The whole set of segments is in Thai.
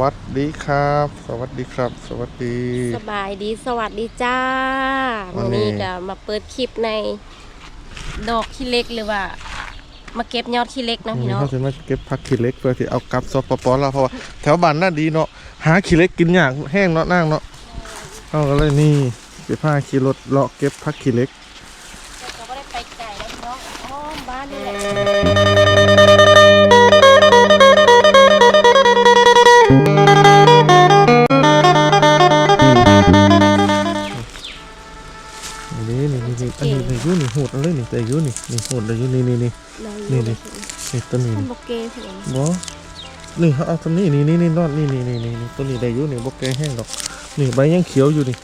วัสดีครับ สวัสดีครับ สวัสดี สบายดีสวัสดีจ้าวัวันนนี้นี้ก็มาเปิดคลิปในดอกขี้เล็กหรือว่า มาเก็บยอดขี้เล็กเนาะนี่พี่น้องเขาจะมาเก็บผักขี้เหล็กเพื่อที่เอากลับสปปลาวเพราะว่าแถวบ้านน่าดีเนาะหาขี้เหล็กกินยากแห้งเนาะนั่งเนาะเอาก็เลยนี่เก็บผ้าขี่รถเลาะเก็บผักขี้เหล็กเราก็ได้ไปไก่แล้วพี่น้องอ้อมบ้านนี่แหละ นี่แต่อยูนี่นี่โหดเลยอยูนี่นี่นี่นี่นี่นี่ต้นนี้ท่านนี่บอกเกย์พี่น้องบอนี่เขาเอาต้นนี้นี่นี่นี่นอนนี่นี่นี่นี่นี่ต้นนี้ได้อยูนี่บกแกแห้งดอกนี่ใบยังเขียวอยู่นี่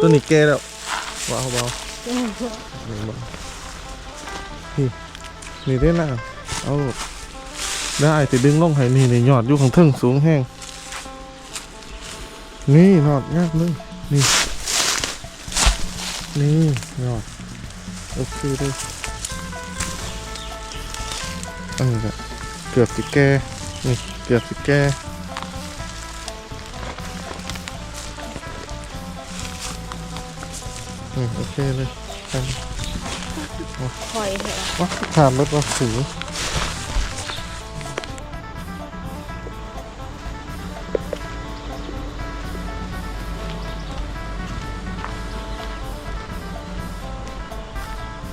ต้นนี้แกแล้วว้าวว้าวนี่บ่นี่นี่ได้ละเอาได้แต่ดึงลงให้นี่นี่ยอดอยู่ของเทิงสูงแห้งนี่ยอดยากเลยนี่นี่ยอดโอเคเลย อันนี้แหละเกือบสิแกนี่เกือบสิแกอืมโอเคเลยครัคอยเหรอว้าถามรถว่าสี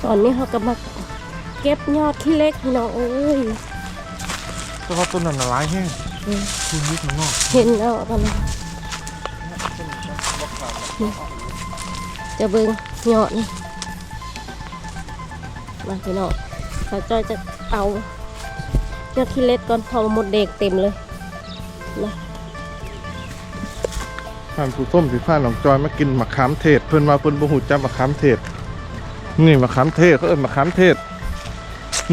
ตอนนี้เขาก็มา เก็บยอดขี้เล็กพี่น้องเอ้ยแต่ว่าต้นนั้นน่ะร้ายแห้งอืมคุณยึดข้างนอกเห็นแล้วตอนนี้จะเบิ่งยอดนี่มาพี่น้องสาวจอยจะเอายอดขี้เล็กก่อนเพอหมดเด็กเต็มเลยผ่านผู้ส้มสีฟ้าหนองจอยมากินมะขามเทศ เพิ่นมาเพิ่นบ่หูจักมะขามเทศ นี่มะขามเทศเขาเอิ้นมะขามเทศ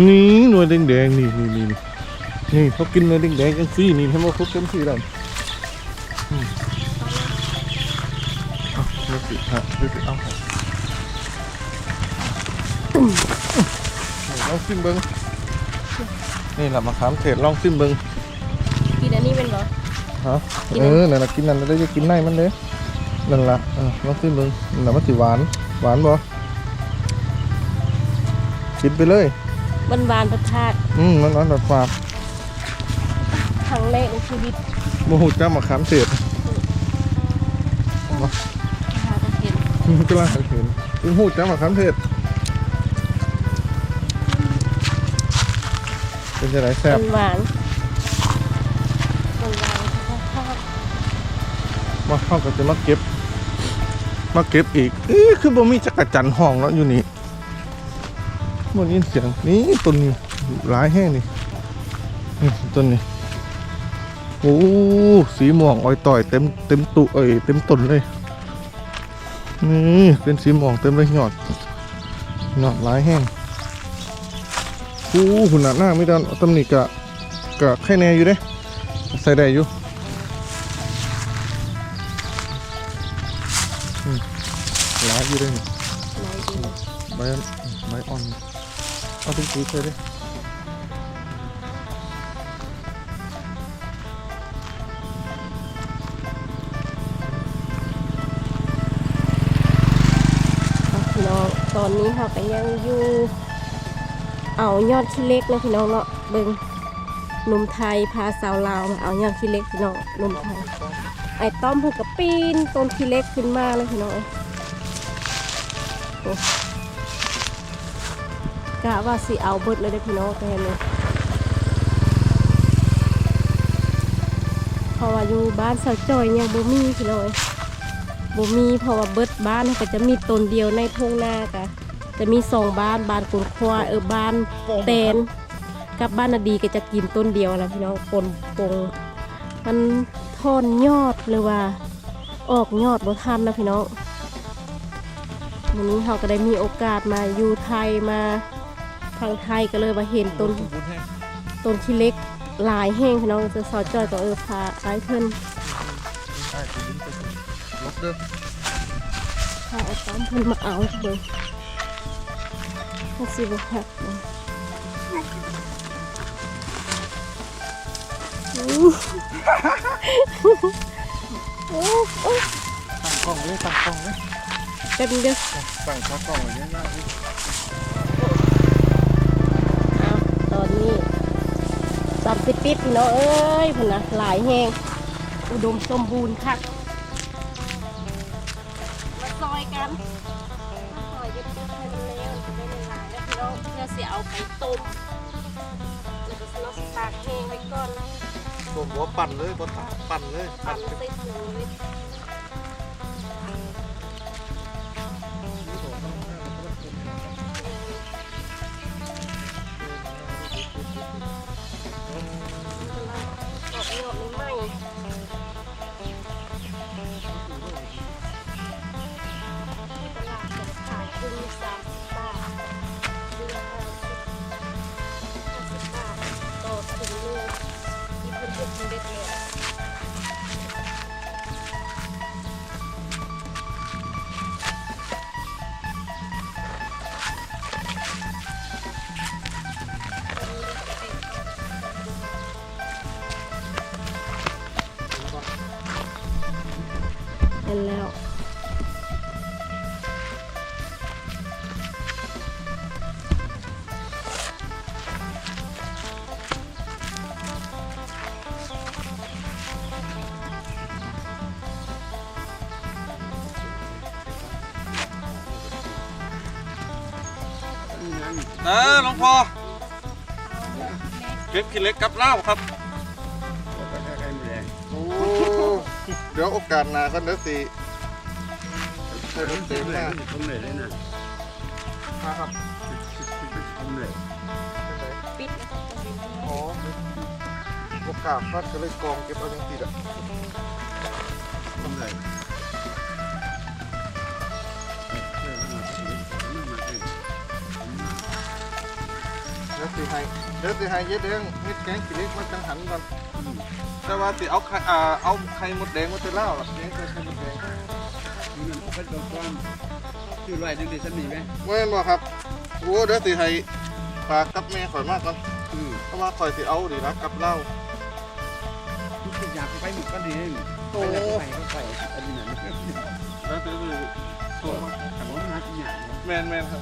นี่หน่วยแดงๆนี่นี่นี่นี่เขากินหน่วยแดงๆจังซี่นี่ให้มาครบเต็มที่แล้วอืมเอาดี๋ยวสิฮะเดี๋ยวสิเอาให้นี่ลองซิมเบิ้งนี่แหละมะขามเทศลองซิมเบิ้งกินอันนี้เป็นบ่ฮะเออนอนั่นน่ะกินนั่นแล้วจะกินได้มันเด้นั่นล่ะเออลองซิมเบิ้งนั่นมันสิหวาน หวานบ่กินไปเลย บานบานๆประชาติอืมมันหวานแบบฝากครั้งแรกในชีวิตโมโหจ้ามะขามเทศพากันเห็นก็ล่าเห็นถึงหูจ้ามะขามเทศเป็นจะไรแซ่บมันหวานมันหวานชอบมาเข้าก็จะมาเก็บ มาเก็บอีกเอ๊ะคือบ่มีจักรจันทร์ห้องแล้วอยู่นี่ บ่ได้ยินเสียงนี่ต้นนี้หลายแห้งนี่นี่ต้นนี้โอ้สีม่วงอ้อยต่อยเต็มเต็มตุเอ้ยเต็มต้นเลยนี่เป็นสีม่วงเต็มเลยหยอดหยอดหลายแห้งโอ้หุ่นหน้าหน้าไม่ดันตำหนิกะกะแค่แน่อยู่เด้ใส่ได้อยู่ เอาเป็นปุ๋ยใส่เลยพี่น้องตอนนี้เขาก็ยังอยู่ เอายอดขี้เล็กนะพี่น้องเนาะเบิงหนุ่มไทยพาสาวลาวมาเอายอดขี้เล็กพี่น้องหนุ่มไทย ไอ้ต้อมเพิ่นก็ปีนต้นขี้เล็กขึ้นมาเลยพี่น้องโอ้ กะว่าสิเอาเบิดเลยเด้พี่น้องแต่เลยเพราะว่าอยู่บ้านสาวจอยยังบ่มีพี่น้องบ่มีเพราะว่าเบิดบ้านเขาก็จะมีต้นเดียวในทุ่งนากะจะมีสองบ้านบ้านกุนควายเออบ้านแตนกับบ้านนาดีก็จะกินต้นเดียวนะพี่น้องปนปงมันทอนยอดหรือว่า ออกยอดบ่ทันนะพี่น้องวันนี้เราก็ได้มีโอกาสมาอยู่ไทยมา ทางไทยก็เลยมาเห็นต้นต้นที่เล็กหลายแห้งพี่น้องจะสอดจอยก็เออพาไปเพิ่นใช่ปุ๋ยใส่ลบเด้อพาเอาตามเพิ่นมาเอาเบิ่งมาสิบ่ฮักเบิ่งโอ้โอ้ตั้งกล้องเลยตั้งกล้องเลยแป๊บนึงเด้อตั้งขากล้องอย่างเงี้ยนะ สามสิบปิดพี่น้องเอ้ยพุ่นนะหลายแหงอุดมสมบูรณ์ค่ะมาซอยกันมาซอยเยอะๆให้มันแล้วจะได้ไม่หลายแล้วพี่น้องเพื่อเสียเอาไปต้มแล้วก็สลับตากแห้งไว้ก่อนตัวหัวปั่นเลยบนปั่นเลยปั่นใส่ถุงเลย เออหลวงพ่อเก็บขี้เล็กกับเหล้าครับโอ้เดี๋ยวโอกาสหน้าก็เดี๋ยวสิให้รถเต็มมาผมเหนื่อยเลยนะครับผมเหนื่อยปิดอ๋อโอกาสพัดก็เลยกองเก็บเอาจังสิอะ สิให้เดี๋ยวสิให้เย็ดแดงเฮ็ดแกงขี้เล็กมาจังหันก่อนแต่ว่าสิเอาไข่อ่าเอาไข่มดแดงมาเตล่าล่ะแกงใส่ไข่มดแดงมันเป็นตัวก้อนชื่อไรจังดีสันนี่ไหมแม่นบ่ครับโอ้เดี๋ยวสิให้ฝากกับแม่ข่อยมากก่อนอืมเพราะว่าข่อยสิเอาดีนะกับเหล้าทุกอย่างไปหมดก็ดีไปแล้วไปไปอันนี้นะแล้วสิคือส่งมาถามว่ามันหาที่ไหนแม่นแม่นครับ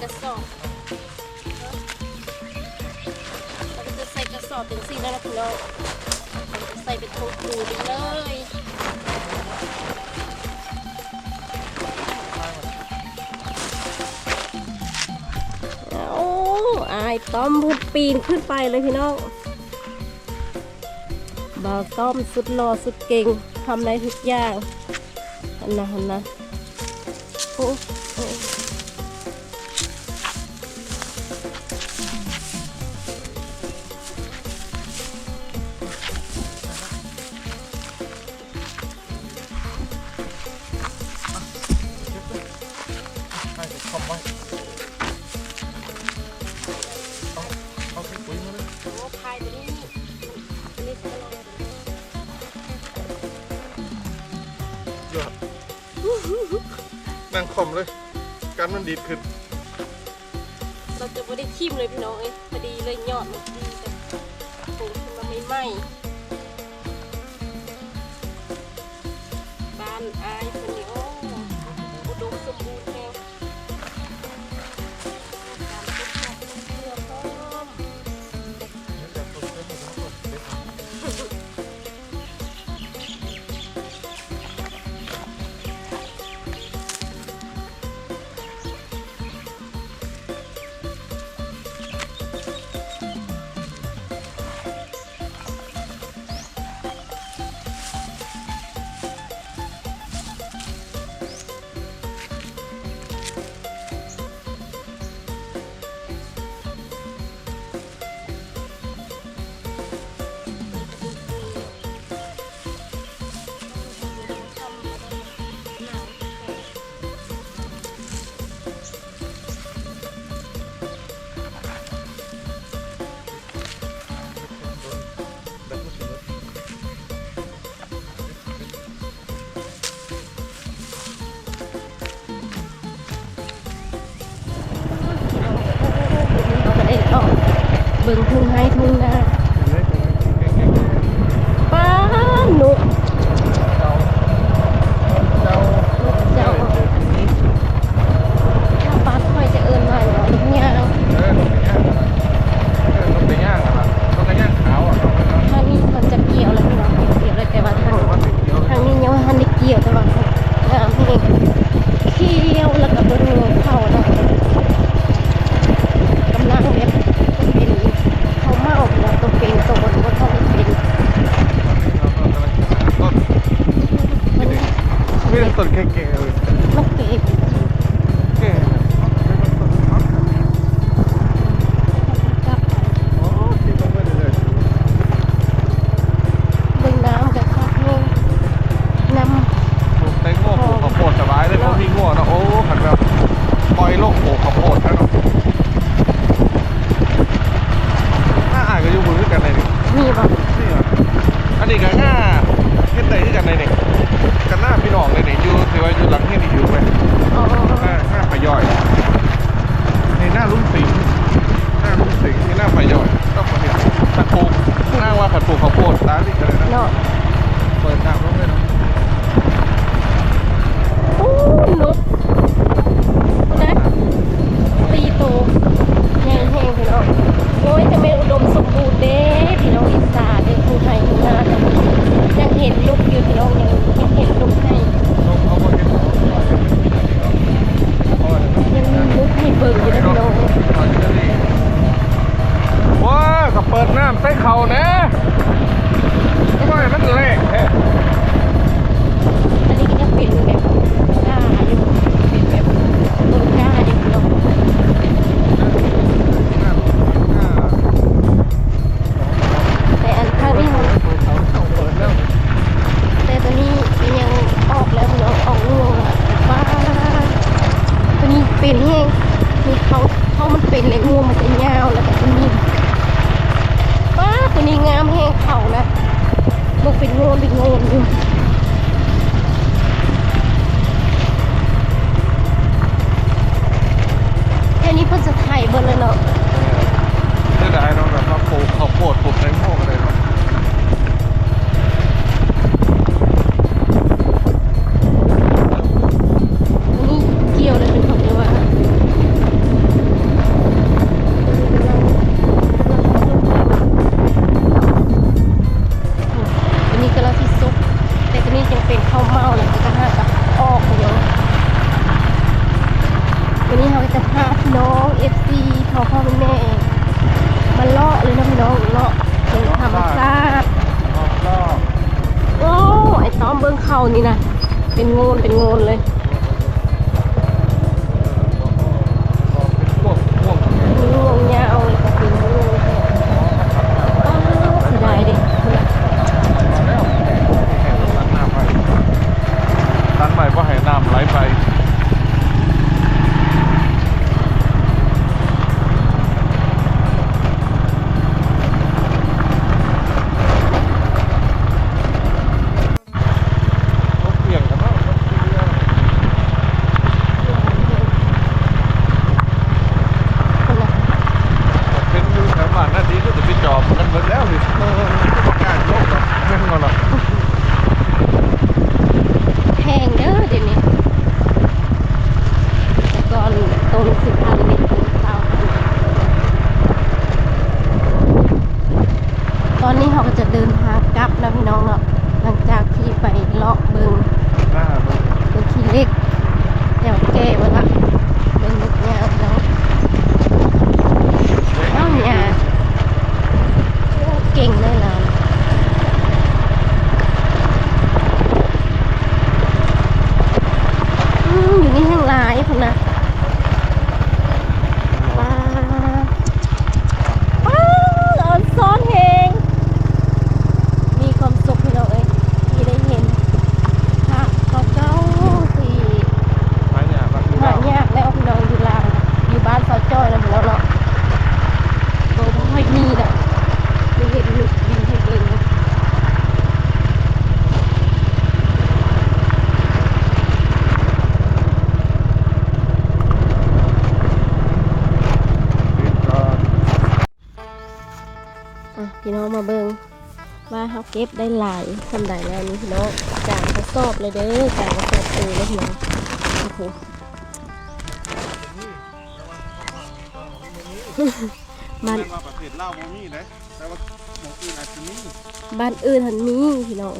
กระมาใส่กระสอบเราก็จะใส่กระสอบเป็นสี่นะพี่น้องเราจะใส่เป็นถุงปูไปเลยโอ้อายต้อมพุ่นปีนขึ้นไปเลยพี่น้องบาวต้อมสุดหล่อสุดเก่งทำได้ทุกอย่างอันะอันนะโอ้ เด็กคอมไว้เอาเอาไปปุ๋ยมาเลยโอ้พายไปนี่นี่คืออะไรเยอะนั่งคอมเลยการมันดีดขึ้น เราจะไม่ได้ทิมเลยพี่น้องเอ้ยพอดีเลยยอดมันดีแต่ปลูกขึ้นมาไม่ไหม้ rừng thương hay thương ra อะไรอย่างอื่นแค่นี้เพิ่นจะไถ่เบิดเลยเนาะได้น้อแบบว่าปลูกข้าวโพดปลูกแตงโมอะไรเนาะ นี่นะ เป็นโงนเป็นโงนเลย พี่น้องมาเบิงว่าเขาเก็บได้หลายสำใดแล้วนี่พี่น้องกางกระสอบเลยเด้อกางกระสอบเออเลยพี่น้องโอ้โหบ้านว่าประเทศลาวบ่มีเลยแต่ว่าหมองอื่นอาจจะมีบ้านอื่นหันมีพี่น้อง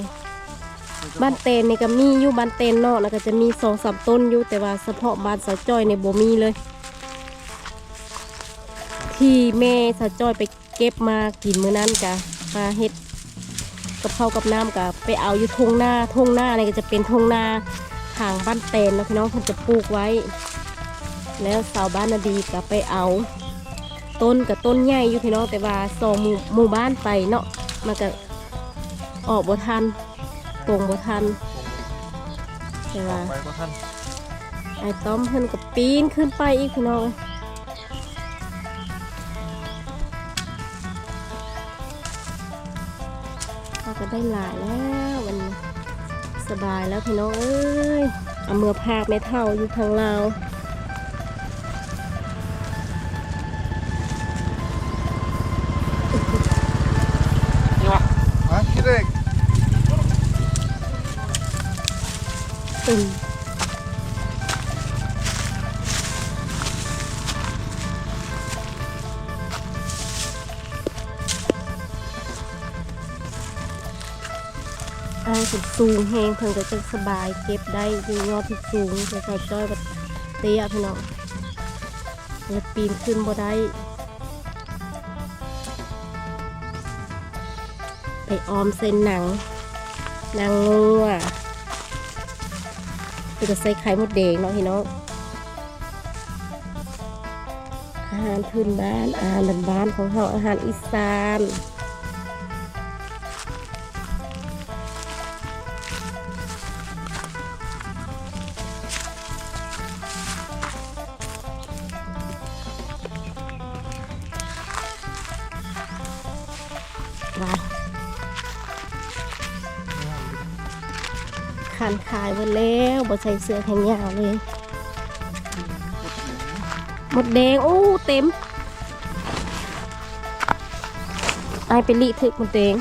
บ้านเตนนี่ก็มีอยู่บ้านเตนเนาะแล้วก็จะมีสองสามต้นอยู่แต่ว่าเฉพาะบ้านสาวจ้อยในบ่มีเลย ที่แม่สาวจ้อยไปเก็บมากินมื้อนั้นกะมาเฮ็ดกับข้าวกับน้ำกะไปเอาอยู่ทงหน้าทงหน้านี่ก็จะเป็นทงนาทางบ้านเตนแล้วพี่น้องเพิ่นจะปลูกไว้ แล้วสาวบ้านนาดีก็ไปเอา ต้นกับต้นใหญ่อยู่พี่น้องแต่ว่าสองหมู่หมู่บ้านไปเนาะมันก็ออกบ่ทันปลงบ่ทันแต่ว่าไปบ่ทันไอ้ต้อมเพิ่นก็ปีนขึ้นไปอีกพี่น้อง ได้หลายแล้ววันนี้สบายแล้วพี่น้องเอ้ยเอามือพากไม่เท่าอยู่ทางลาวนี่วะฮะคิดเอง สุดสูงแหงเพิ่นก็จะสบายเก็บได้ดูยอดที่สูงแต่ใส่จ้อยแบบเตี้ยพี่น้องแล้วปีนขึ้นบ่ได้ไปออมเส้นหนังหนังงัวคือจะใส่ไข่มดแดงเนาะพี่น้องอาหารพื้นบ้านอาหารบ้านๆของเราอาหารอีสาน บ่ใส่เสื้อแขนยาวเลย หมดแดงโอ้เต็มไอเป็นลิถึกหมดแดง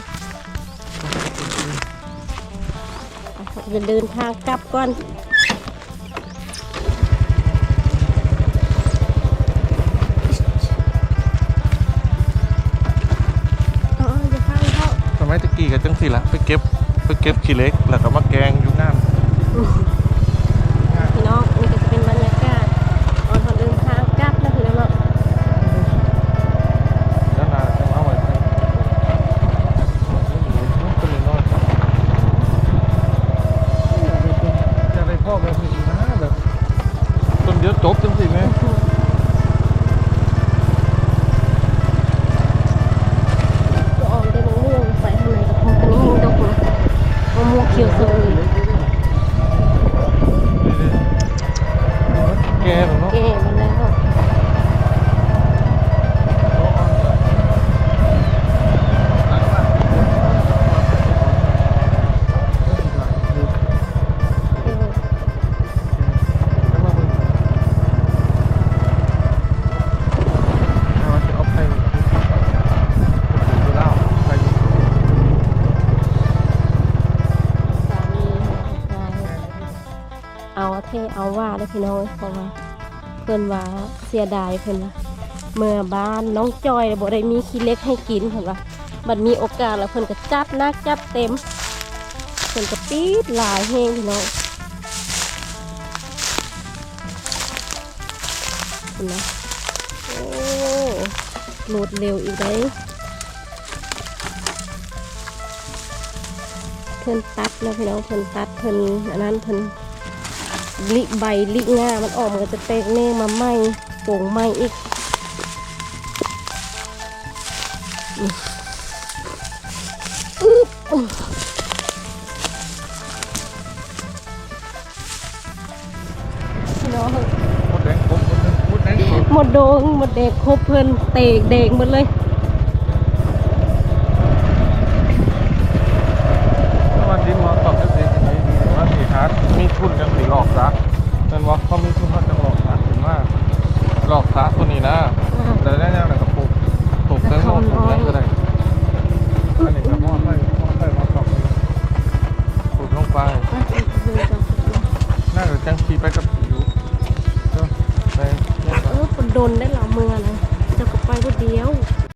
จะเดินทางกลับก่อนอ๋ออย่าข้างเข้าสมัยตะกี้ก็จังซี่ละไปเก็บไปเก็บขี้เล็ก แล้วก็มาแกงอยู่งานพี่ พี่น้องเพราะว่าเพิ่นว่าเสียดายเพิ่อนว่าเมื่อบ้านน้องจอยบ่ได้มีขี้เล็กให้กินเพิ่นว่าบัดมีโอกาสแล้วเพิ่อนก็จัดหนักจัดเต็มเพิ่อนก็ปี๊ดหลายแฮงพี่น้องเห็นไหมโอ้โหลดเร็วอีกได้เพิ่อนตัดแล้วพี่น้องเพิ่อนตัดเพิ่อนอันนั้นเพิ่อน ลิใบลิง่ามันออกมันก็จะแตกแน่มาไหมโป่งไหมอีกนี่อึ๊บพี่น้องหมดโดงหมดเด็กครบเพิ่อนเตกเด็กหมดเลย